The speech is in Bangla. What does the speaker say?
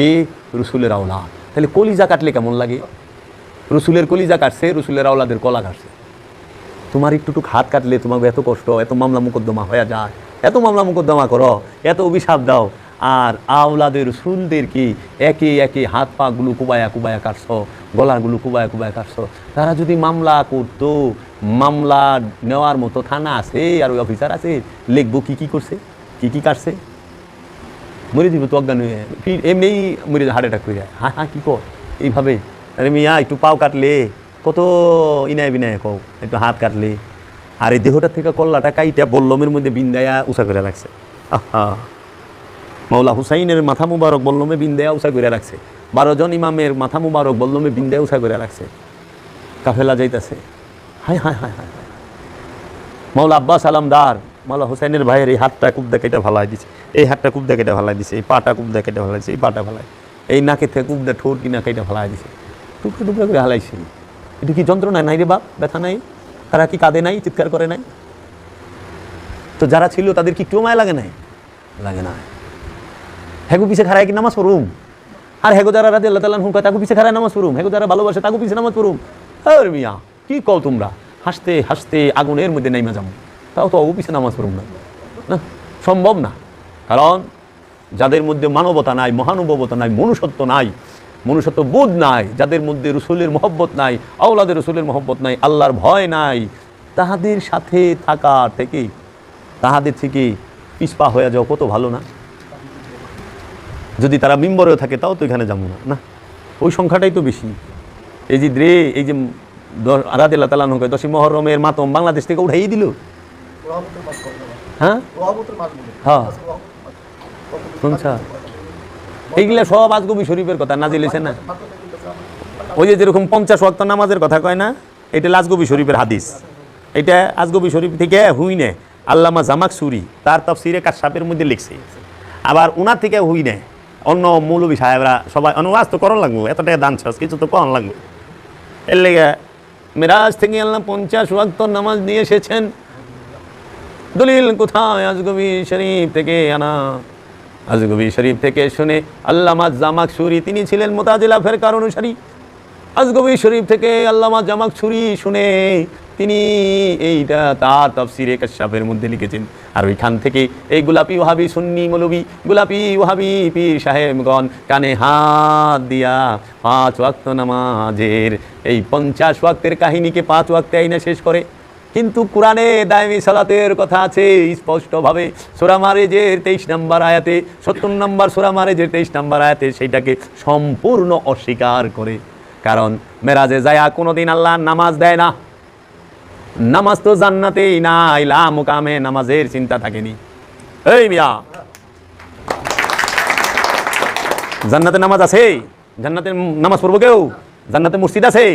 কে? রসুলের আওলা। তাহলে কলিজা কাটলে কেমন লাগে? রসুলের কলিজা কাটছে, রসুলের আওলাদের কলা কাটছে। তোমার একটু টুক হাত কাটলে তোমার এত কষ্ট, এত মামলা মোকদ্দমা হয়ে যায়, এত মামলা মোকদ্দমা করো, এত অভিশাপ দাও। আর আওলাদের, রসুলদের কি? একে একে হাত পা গুলো কুবায়া কুবায়া কাটছো গলাগুলো কুবায়া কুবায়া কাটছো। তারা যদি মামলা করতো, মামলা নেওয়ার মতো থানা আছে আর ওই অফিসার আছে, লিখব কী কী করছে, কী কী কাটছে? মরে দিব তো অজ্ঞান হয়ে ফির এমনিই মরে হার্ট অ্যাটাক করে যায়। হ্যাঁ হ্যাঁ কী কর? এইভাবে আরে মিয়া, একটু পাও কাটলে। কত ইনায় বিনায় কও, একটু হাত কাটলে। আর এই দেহটা থেকে কল্লাটা কাইটা বল্লমের মধ্যে বিন্দায়া উষা করে রাখছে। আহা। মৌলা হুসাইনের মাথা মুবারক বল্লমে বিন্দায়া উষা করে রাখছে। বারো জন ইমামের মাথা মুবারক বল্লমে বিন্দায়া উষা করে রাখছে। কাফেলা যাইতাছে। হায় হায় হায় হায় হায়। মৌলা আব্বাস আলমদার মৌলা হুসাইনের ভাইয়ের এই হাতটা খুব দেখে ভালাই দিছে। এই হাতটা খুব দেখে ভালাই দিছে, এই পাটা খুব দেখে ভালাই দিছে, এই পাটা ভালাই। এই নাকে থেকে খুব দে ঠোঁট কিনা কেটে ভালাই দিছে। টুকরো টুকরো করে হালাইছে। এটা কি যন্ত্রণা নাই রে বাপ? ব্যথা নাই? তারা কি কাঁদে নাই, চিৎকার করে নাই? তো যারা ছিল তাদের কি একটু মায় লাগে নাই? লাগে না হেগু পিছে খারায় কি নামাজ পড়ুম? আর হেগো যারা রাতে আল্লাহ তাল্লাহ হুকা তাকে পিছে খারায় নামাজ পড়ুম? হেগো যারা ভালোবাসে তাকে পিছে নামাজ পড়ুম। আর মিয়া, কি কও তোমরা? হাসতে হাসতে আগুনের মধ্যে নাইমা যাব। তাও তো পিছে নামাজ পড়ুম না। না, সম্ভব না। কারণ যাদের মধ্যে মানবতা নাই, মহানুভবতা নাই, মনুষ্যত্ব নাই, মনুষ্যত্ব বোধ নাই, যাদের মধ্যে রসুলের মহব্বত নাই, আওলাদের রসুলের মহব্বত নাই, আল্লাহর ভয় নাই, তাহাদের সাথে থাকা থেকে, তাহাদের থেকে পিছপা হয়ে যাও কত ভালো না? যদি তারা মিম্বরেও থাকে, তাও তো এখানে যাব না। না, ওই সংখ্যাটাই তো বেশি। এই যে দ্রে এই যে আরাদিল্লা তালান দশী মহরমের মাতম বাংলাদেশ থেকে উঠাই দিল। হ্যাঁ? হ্যাঁ। শুনছা? এইগুলা সব আজগবি শরীফের কথা নাজিলেছে না? ওই যে যেরকম পঞ্চাশ ওয়াক্ত নামাজের কথা কয় না এটা লাজগবি শরীফের হাদিস। এটা আজগবি শরীফ থেকে আল্লামা জামাক সুরি তার তফসিরে কাশাপের মধ্যে লিখছে। আবার উনার থেকে হুই নে অন্য মৌলবী সাহেবরা সবাই অনুবাদ তো করণ লাগবো এত টাকা দান চাষ কিছু তো কম লাগবে। এর লেগে মেরাজ থেকে আল্লাহ পঞ্চাশ ওয়াক্ত নামাজ নিয়ে এসেছেন দলিল কোথায় আজগবি শরীফ থেকে আনা? আজগবি শরীফ থেকে শুনে আল্লামা জামাক সুরি তিনি ছিলেন মোতাজিলাফের কারণ অনুসারী। আজগবি শরীফ থেকে আল্লামা জামাক সুরি শুনে তিনি এইটা তার তফসিরে কাশাফের মধ্যে লিখেছেন। আর ওইখান থেকে এই গোলাপি ওহাবি সুন্নি মৌলবি, গোলাপি ওহাবি পীর সাহেবগণ কানে হাত দিয়া পাঁচ ওয়াক্ত নামাজের, এই পঞ্চাশ ওয়াক্তের কাহিনীকে পাঁচ ওয়াক্তে আইনা শেষ করে। কিন্তু কোরআনে দায়মি সালাতের কথা আছে, স্পষ্টভাবে সোরা মারেজের তেইশ নম্বর আয়াতে, সত্তর নম্বর সোরা মারেজের তেইশ নম্বর আয়াতে সেইটাকে সম্পূর্ণ অস্বীকার করে। কারণ মেরাজে যায়া কোনোদিন আল্লাহ নামাজ দেয় না। নামাজ তো জান্নাতেই নাই লা মুকামে নামাজের চিন্তা থাকেনি। এই মিয়া, জান্নাতে নামাজ আছে? জান্নাতে নামাজ পড়ব কেউ? জান্নাতে মসজিদ আছে?